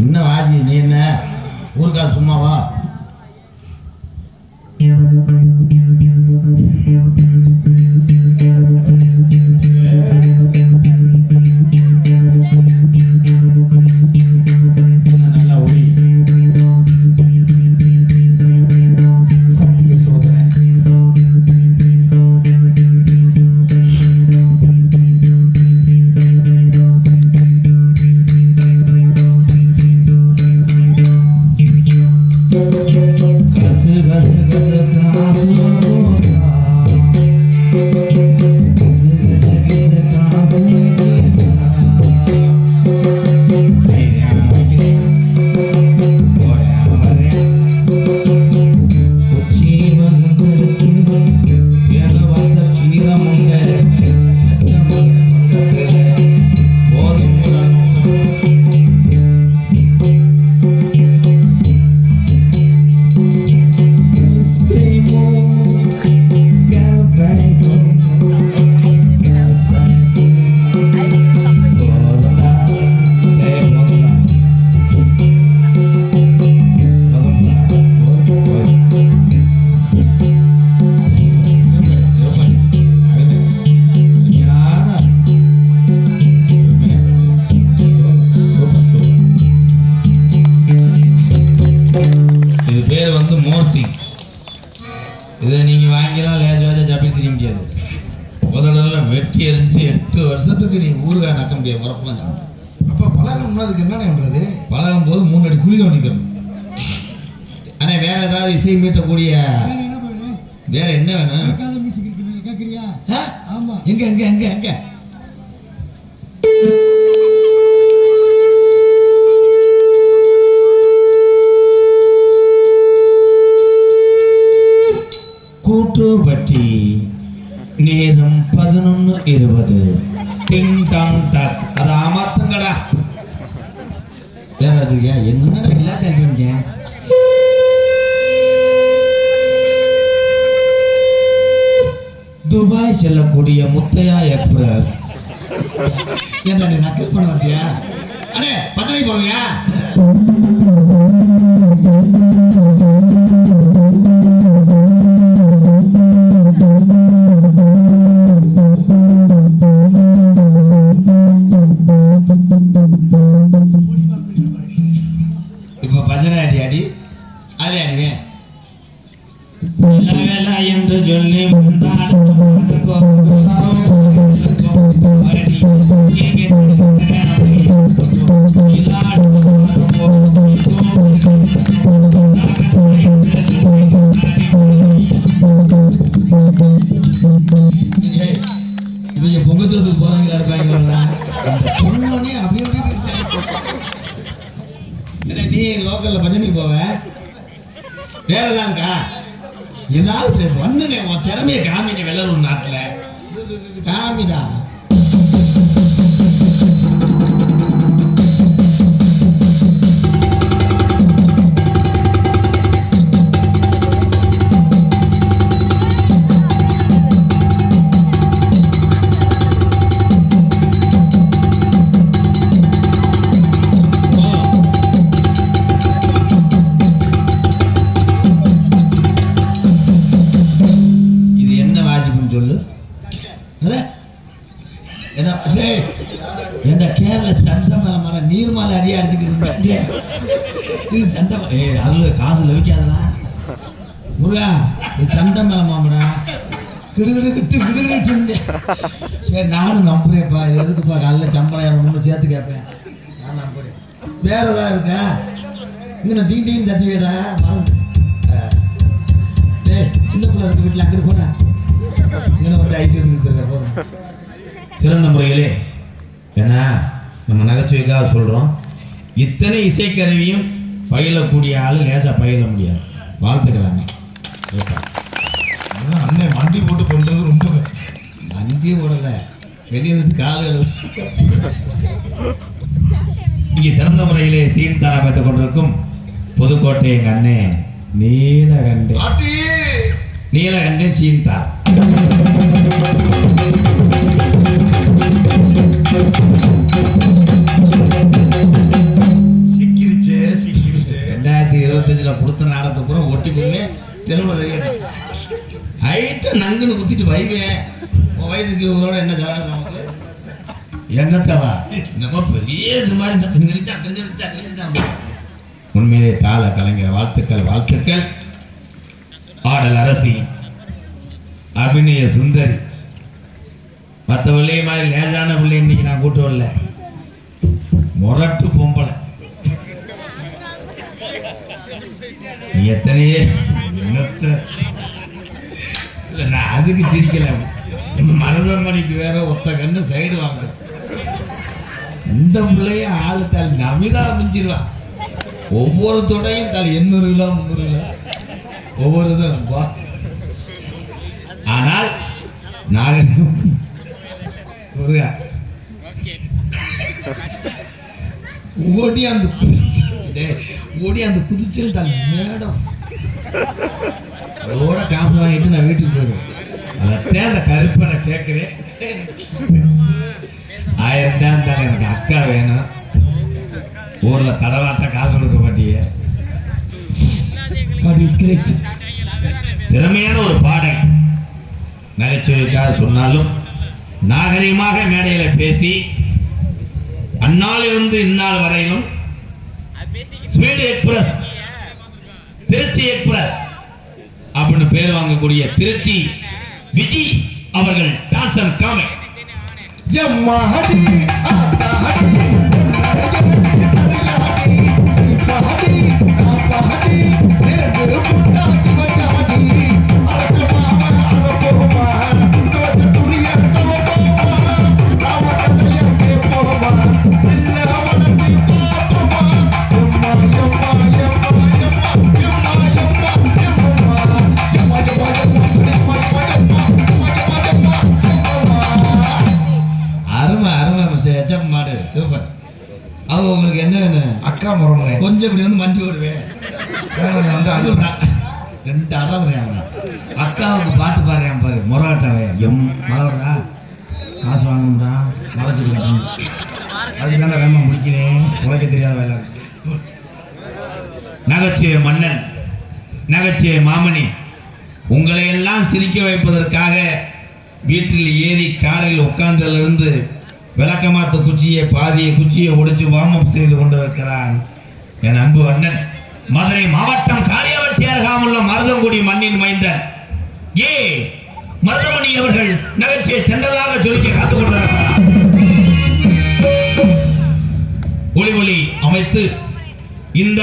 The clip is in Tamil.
இன்னும் வாசி நீ என்ன? ஊருக்கா சும்மாவா? கசு கசு கசு காசு கோசா. எரிஞ்சு எட்டு வருஷத்துக்கு நீ ஊறுகாய் நக்க முடியாது சாப்பிட்டு அப்ப பழகணும்னா அதுக்கு என்னென்ன பண்றது? பழகும் போது மூணு அடி குழி தோண்டிக்கணும் அண்ணே வேற ஏதாவது இசை மீட்டக்கூடிய வேற என்ன பண்ணணும் வேற என்ன வேணும்? கேட்குறியா ஆ? ஆமா. எங்க எங்க எங்க எங்க? அமர்த்துங்கடா வேற வச்சிருக்கியா? என்னடா எல்லா கழிட்டு வந்துட்டேன் துபாய் செல்லக்கூடிய முத்தையா எக்ஸ்பிரஸ் ஏன்டா நீ நக்கல் பண்ண வந்தியா? அடே பத்தனை போவியா இப்போ பஜனை அடி அடி அது அடிவேன் என்று சொல்லி இவங்க ஏதாவது பண்ணுனே உன் திறமையை காமிங்க வெள்ளலூர் நாட்டுல. காமிடா. சொல்லு. அத? என்ன கேரள சண்டமலை நீர்மலை அடி அடிச்சுக்கிட்டு இருந்துச்சு இது சண்டமலை காசு லவிக்காதடா. முருகா இது சண்டமலை மாமடா. சரி நானும் நம்புறேன்ப்பா. எதுக்குப்பா காலைல சம்பளம் சேர்த்து கேட்பேன். நான் நம்புறேன். வேற ஏதாவது இருக்கா? இங்கே நான் டீ தட்டி வேடா சின்ன பிள்ளை இருக்கு வீட்டில் அங்கிட்டு வந்து ஐக்கியத்துக்கு சிறந்த முறையிலே ஏன்னா நம்ம நகைச்சுவைக்காக சொல்கிறோம் இத்தனை இசைக்கருவியும் பயிலக்கூடிய ஆள் லேசாக பயில முடியாது. வாழ்த்துக்கிறாங்க அண்ணன் வண்டி போட்டு பண்றது ரொம்ப கஷ்டம். அங்கேயே ஓடல. வெளியே இருந்து காலையில் இங்கே சிறந்த முறையிலே சீன் தானா பெற்றுக் கொண்டிருக்கும் புதுக்கோட்டை எங்கள் அண்ணே நீலகண்டே பாட்டி நீலகண்டே சீன்தா ரெண்டாயிரத்தி நங்குன்னு குத்திட்டு வைவேன் உன் வயசுக்கு இவங்களோட என்ன ஜாதகம் நமக்கு? என்னத்தவா நம்ம பெரிய இது மாதிரி இந்த உண்மையிலே தாள கலைஞர் வாழ்த்துக்கள் வாழ்த்துக்கள். ஆடல் அரசி. அபிநய சுந்தரி. மற்ற பிள்ளைய மாதிரி லேசான பிள்ளை இன்னைக்கு நான் கூட்டு வரல. முரட்டு பொம்பளை. எத்தனையே என்னத்த? நான் அதுக்கு சிரிக்கல. மருதமணிக்கு வேற ஒத்த கண்ணு சைடு வாங்க இந்த பிள்ளைய ஆளு தாள் நமிதா மிஞ்சிருவா. ஒவ்வொரு தொடையும் தாள். எண்ணூறு கிலோ முந்நூறு கிலோ. ஒவ்வொரு இதும் ஆனால் நாகரிகம் முருகா. ஓடி அந்த குதிச்சு டேய், ஓடி அந்த குதிச்சு தன் மேடம். அதோட காசு வாங்கிட்டு நான் வீட்டுக்கு போயிடுவேன். அதைத்தான் அந்த கருப்பை நான் கேட்குறேன். ஆயிரம் தான் இருந்தாலும் எனக்கு அக்கா வேணும். ஊர்ல தடவாட்டா காசு கொடுக்க great. திறமையான ஒரு பாடல் நகைச்சுவைக்காக சொன்னாலும் நாகரிகமாக மேடையில பேசி அந்நாளிலிருந்து இந்நாள் வரையிலும் ஸ்வீடு எக்ஸ்பிரஸ் திருச்சி எக்ஸ்பிரஸ் அப்படின்னு பேர் வாங்கக்கூடிய திருச்சி விஜி அவர்கள் டான்ஸ் அண்ட் காமெடி. எச்எம் மாடு சூப்பர் அவங்க உங்களுக்கு என்ன வேணும் அக்கா முறமுறை கொஞ்சம் இப்படி வந்து மண்டி வேணும் வந்து அது அழுகுறா ஒரு ரெண்டு அறவுறேன் அக்காவுக்கு பாட்டு பாடுறேன் பாரு மொராட்டாவே. எம் மலவரா காசு வாங்கணும்டா மறைச்சிட்டு கட்டணும் அதுக்கு தானே வேமா முடிக்கிறேன் உழைக்க தெரியாத வேலை. நகைச்சுவை மன்னன் நகைச்சுவை மாமணி. உங்களை எல்லாம் சிரிக்க வைப்பதற்காக வீட்டில் ஏறி காரில் உட்கார்ந்ததிலிருந்து விளக்கமாத்து குச்சியை பாதியை குச்சியை ஒடிச்சு வார்ம் செய்து கொண்டிருக்கிறான் என் அன்பு அண்ணன். மதுரை மாவட்டம் காளியாவட்டி அருகாமுள்ள மருதங்குடி மண்ணின் மைந்த ஏ மருதமணி அவர்கள் நகைச்சுவை தென்றலாக ஜொலிக்க காத்துக் கொண்டிருக்கிறார். ஒளி ஒளி அமைத்து இந்த